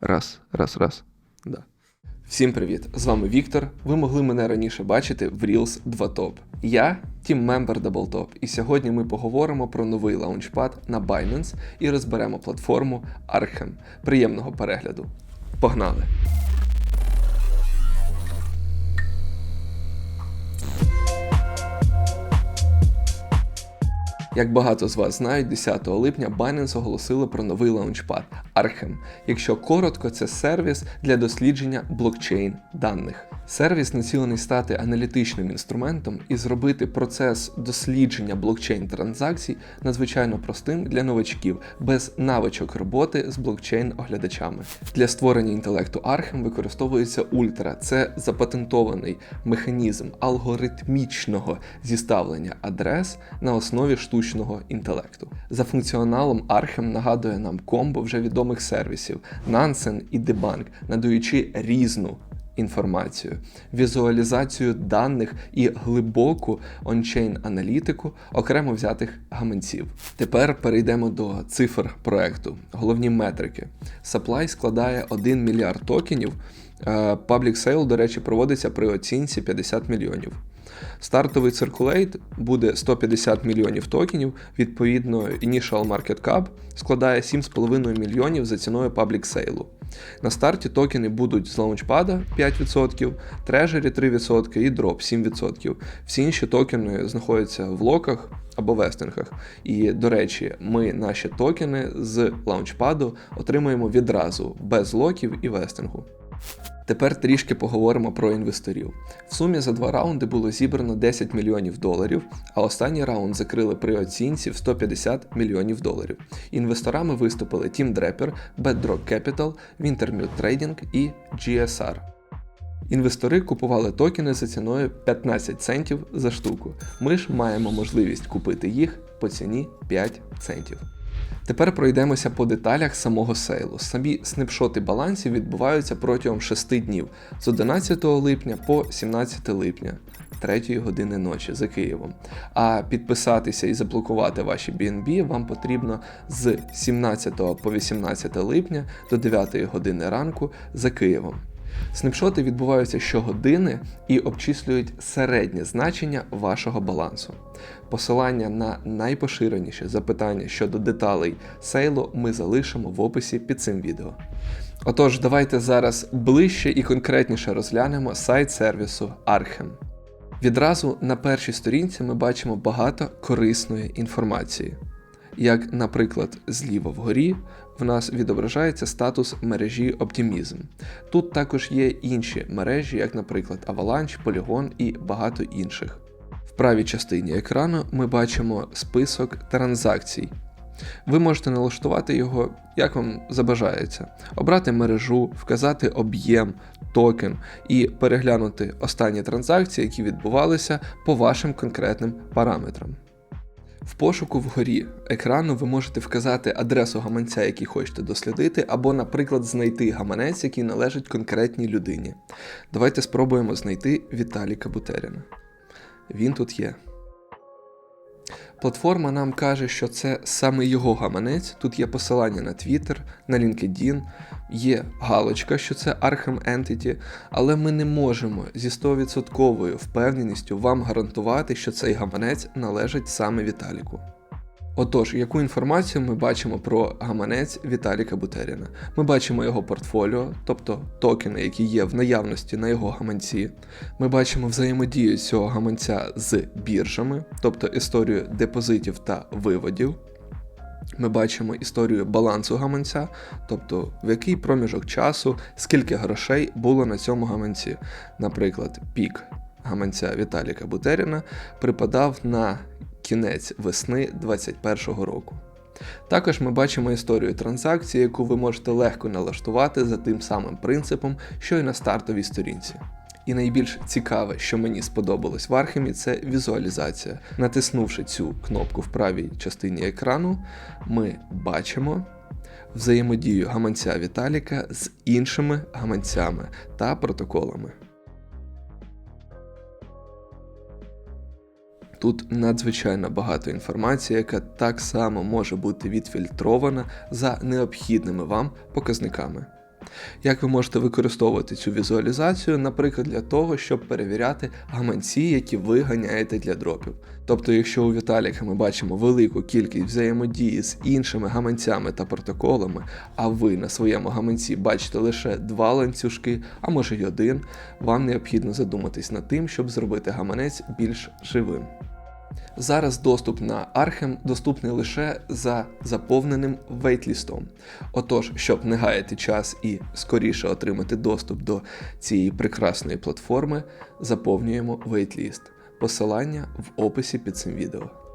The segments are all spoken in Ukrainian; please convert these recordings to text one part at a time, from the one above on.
Раз, раз, раз. Да. Всім привіт! З вами Віктор. Ви могли мене раніше бачити в Reels 2 Top. Я тім-мембер DoubleTop, і сьогодні ми поговоримо про новий лаунчпад на Binance і розберемо платформу Archem. Приємного перегляду. Погнали! Як багато з вас знають, 10 липня Binance оголосили про новий лаунчпад Archem. Якщо коротко, це сервіс для дослідження блокчейн даних. Сервіс націлений стати аналітичним інструментом і зробити процес дослідження блокчейн транзакцій надзвичайно простим для новачків, без навичок роботи з блокчейн-оглядачами. Для створення інтелекту Archem використовується Ультра. Це запатентований механізм алгоритмічного зіставлення адрес на основі штучного інтелекту. За функціоналом Archem нагадує нам комбо вже відомих сервісів Nansen і Debunk, надаючи різну інформацію, візуалізацію даних і глибоку ончейн аналітику окремо взятих гаманців. Тепер перейдемо до цифр проекту. Головні метрики. Supply складає 1 мільярд токенів. Е, Public Sale, до речі, проводиться при оцінці 50 мільйонів. Стартовий циркулейт буде 150 мільйонів токенів. Відповідно, Initial Market Cap складає 7,5 мільйонів за ціною Public Sale. На старті токени будуть з лаунчпада 5%, Treasury 3% і Drop 7%. Всі інші токени знаходяться в локах або вестингах. І, до речі, ми наші токени з лаунчпаду отримуємо відразу без локів і вестингу. Тепер трішки поговоримо про інвесторів. В сумі за два раунди було зібрано 10 мільйонів доларів, а останній раунд закрили при оцінці в 150 мільйонів доларів. Інвесторами виступили Team Draper, Bedrock Capital, Wintermute Trading і GSR. Інвестори купували токени за ціною 15 центів за штуку. Ми ж маємо можливість купити їх по ціні 5 центів. Тепер пройдемося по деталях самого сейлу. Самі снапшоти балансів відбуваються протягом 6 днів з 11 липня по 17 липня. 3 години ночі за Києвом. А підписатися і заблокувати ваші BNB вам потрібно з 17 по 18 липня до 9 години ранку за Києвом. Снапшоти відбуваються щогодини і обчислюють середнє значення вашого балансу. Посилання на найпоширеніші запитання щодо деталей сейлу ми залишимо в описі під цим відео. Отож, давайте зараз ближче і конкретніше розглянемо сайт сервісу Archem. Відразу на першій сторінці ми бачимо багато корисної інформації. Як, наприклад, зліва вгорі в нас відображається статус мережі Optimism. Тут також є інші мережі, як, наприклад, Avalanche, Polygon і багато інших. В правій частині екрану ми бачимо список транзакцій. Ви можете налаштувати його, як вам забажається, обрати мережу, вказати об'єм, токен і переглянути останні транзакції, які відбувалися по вашим конкретним параметрам. В пошуку вгорі екрану ви можете вказати адресу гаманця, який хочете дослідити, або, наприклад, знайти гаманець, який належить конкретній людині. Давайте спробуємо знайти Віталіка Бутеріна. Він тут є. Платформа нам каже, що це саме його гаманець. Тут є посилання на Twitter, на LinkedIn, є галочка, що це Arkham Entity, але ми не можемо зі 100% впевненістю вам гарантувати, що цей гаманець належить саме Віталіку. Отож, яку інформацію ми бачимо про гаманець Віталіка Бутеріна? Ми бачимо його портфоліо, тобто токени, які є в наявності на його гаманці. Ми бачимо взаємодію цього гаманця з біржами, тобто історію депозитів та виводів. Ми бачимо історію балансу гаманця, тобто в який проміжок часу, скільки грошей було на цьому гаманці. Наприклад, пік гаманця Віталіка Бутеріна припадав на кінець весни 2021 року. Також ми бачимо історію транзакції, яку ви можете легко налаштувати за тим самим принципом, що й на стартовій сторінці. І найбільш цікаве, що мені сподобалось в Архемі, це візуалізація. Натиснувши цю кнопку в правій частині екрану, ми бачимо взаємодію гаманця Віталіка з іншими гаманцями та протоколами. Тут надзвичайно багато інформації, яка так само може бути відфільтрована за необхідними вам показниками. Як ви можете використовувати цю візуалізацію, наприклад, для того, щоб перевіряти гаманці, які ви ганяєте для дропів. Тобто, якщо у Віталіка ми бачимо велику кількість взаємодії з іншими гаманцями та протоколами, а ви на своєму гаманці бачите лише два ланцюжки, а може й один, вам необхідно задуматись над тим, щоб зробити гаманець більш живим. Зараз доступ на Archem доступний лише за заповненим вейтлістом. Отож, щоб не гаяти час і скоріше отримати доступ до цієї прекрасної платформи, заповнюємо вейтліст. Посилання в описі під цим відео.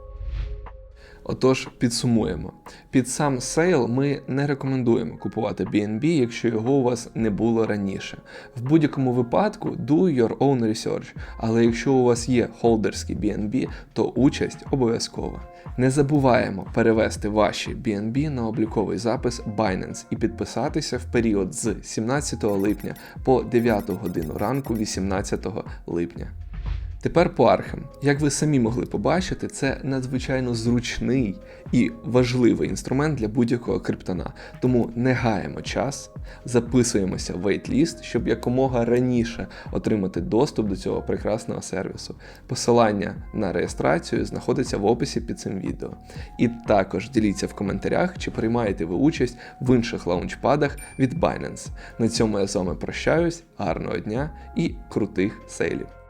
Отож, підсумуємо. Під сам сейл ми не рекомендуємо купувати BNB, якщо його у вас не було раніше. В будь-якому випадку do your own research, але якщо у вас є холдерський BNB, то участь обов'язкова. Не забуваємо перевести ваші BNB на обліковий запис Binance і підписатися в період з 17 липня по 9 годину ранку 18 липня. Тепер по архам. Як ви самі могли побачити, це надзвичайно зручний і важливий інструмент для будь-якого криптона. Тому не гаємо час, записуємося в waitlist, щоб якомога раніше отримати доступ до цього прекрасного сервісу. Посилання на реєстрацію знаходиться в описі під цим відео. І також діліться в коментарях, чи приймаєте ви участь в інших лаунчпадах від Binance. На цьому я з вами прощаюсь, гарного дня і крутих сейлів!